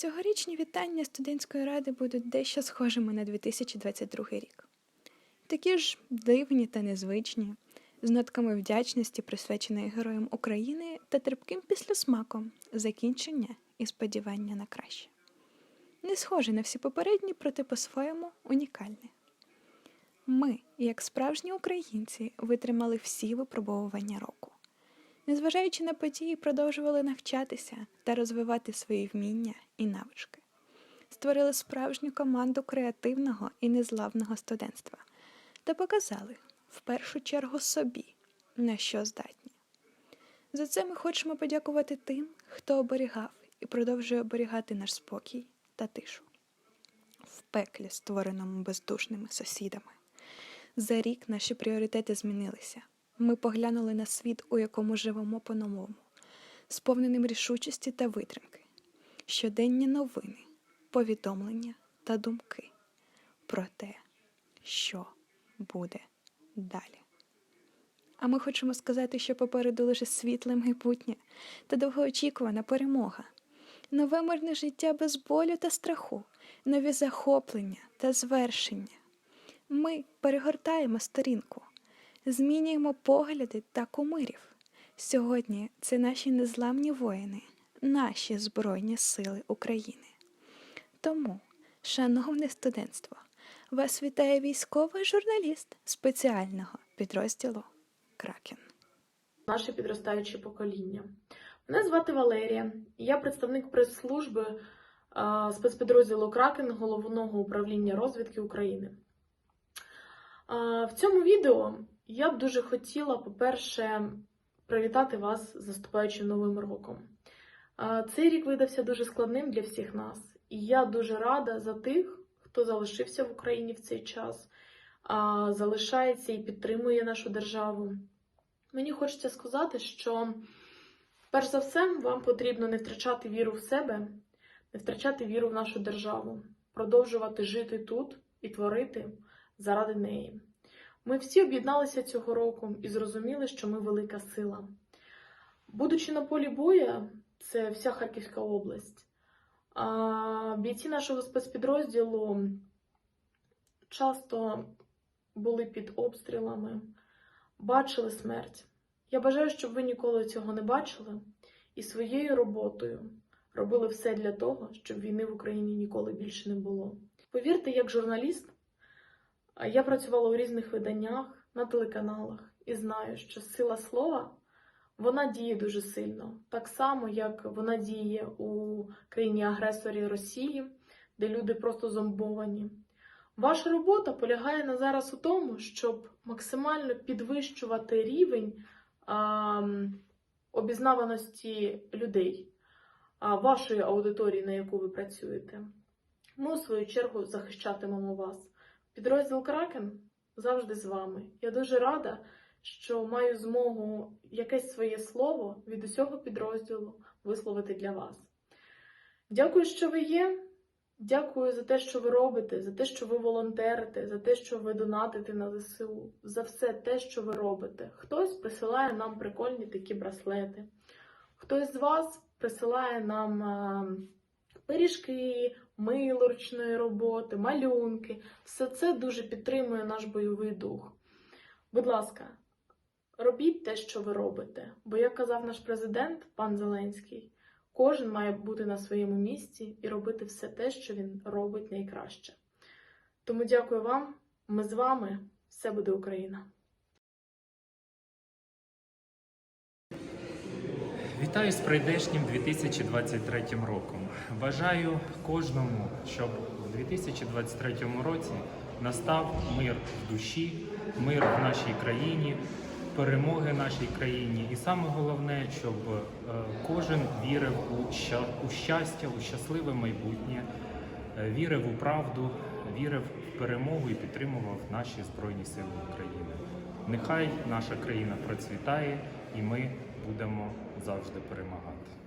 Цьогорічні вітання студентської ради будуть дещо схожими на 2022 рік. Такі ж дивні та незвичні, з нотками вдячності, присвяченої героям України та терпким післясмаком закінчення і сподівання на краще. Не схоже на всі попередні, проте по-своєму унікальне. Ми, як справжні українці, витримали всі випробовування року. Незважаючи на події, продовжували навчатися та розвивати свої вміння і навички. Створили справжню команду креативного і незламного студентства та показали в першу чергу собі, на що здатні. За це ми хочемо подякувати тим, хто оберігав і продовжує оберігати наш спокій та тишу в пеклі, створеному бездушними сусідами. За рік наші пріоритети змінилися. Ми поглянули на світ, у якому живемо по-новому, сповненим рішучості та витримки, щоденні новини, повідомлення та думки про те, що буде далі. А ми хочемо сказати, що попереду лише світле майбутнє та довгоочікувана перемога, нове мирне життя без болю та страху, нові захоплення та звершення. Ми перегортаємо сторінку, змінюємо погляди та кумирів. Сьогодні це наші незламні воїни, наші Збройні Сили України. Тому, шановне студентство, вас вітає військовий журналіст спеціального підрозділу Кракен. наше підростаюче покоління. Мене звати Валерія, я представник прес-служби е, спецпідрозділу Кракен головного управління розвідки України. Е, В цьому відео я б дуже хотіла, по-перше, привітати вас з наступаючим новим роком. Цей рік видався дуже складним для всіх нас, і я дуже рада за тих, хто залишився в Україні в цей час, залишається і підтримує нашу державу. Мені хочеться сказати, що перш за все вам потрібно не втрачати віру в себе, не втрачати віру в нашу державу, продовжувати жити тут і творити заради неї. Ми всі об'єдналися цього року і зрозуміли, що ми велика сила. Будучи на полі боя, це вся Харківська область. Бійці нашого спецпідрозділу часто були під обстрілами, бачили смерть. Я бажаю, щоб ви ніколи цього не бачили і своєю роботою робили все для того, щоб війни в Україні ніколи більше не було. Повірте, як журналіст, я працювала у різних виданнях на телеканалах і знаю, що сила слова вона діє дуже сильно, так само, як вона діє у країні-агресорі Росії, де люди просто зомбовані. Ваша робота полягає на зараз у тому, щоб максимально підвищувати рівень а, обізнаваності людей, а, вашої аудиторії, на яку ви працюєте. Ми, у свою чергу, захищатимемо вас. Підрозділ Кракен завжди з вами. Я дуже рада, що маю змогу якесь своє слово від усього підрозділу висловити для вас. Дякую, що ви є. Дякую за те, що ви робите, за те, що ви волонтерите, за те, що ви донатите на ЗСУ, за все те, що ви робите. Хтось присилає нам прикольні такі браслети, хтось з вас присилає нам е, пиріжки, мило ручної роботи, малюнки. Все це дуже підтримує наш бойовий дух. Будь ласка, робіть те, що ви робите. Бо, як казав наш президент, пан Зеленський, кожен має бути на своєму місці і робити все те, що він робить найкраще. Тому дякую вам, ми з вами, все буде Україна! Вітаю з прийдешнім 2023 роком. Бажаю кожному, щоб у 2023 році настав мир в душі, мир в нашій країні, перемоги нашій країні. І саме головне, щоб е, кожен вірив у ща- у щастя, у щасливе майбутнє, е, вірив у правду, вірив в перемогу і підтримував наші Збройні Сили України. Нехай наша країна процвітає і ми будемо завжди перемагати.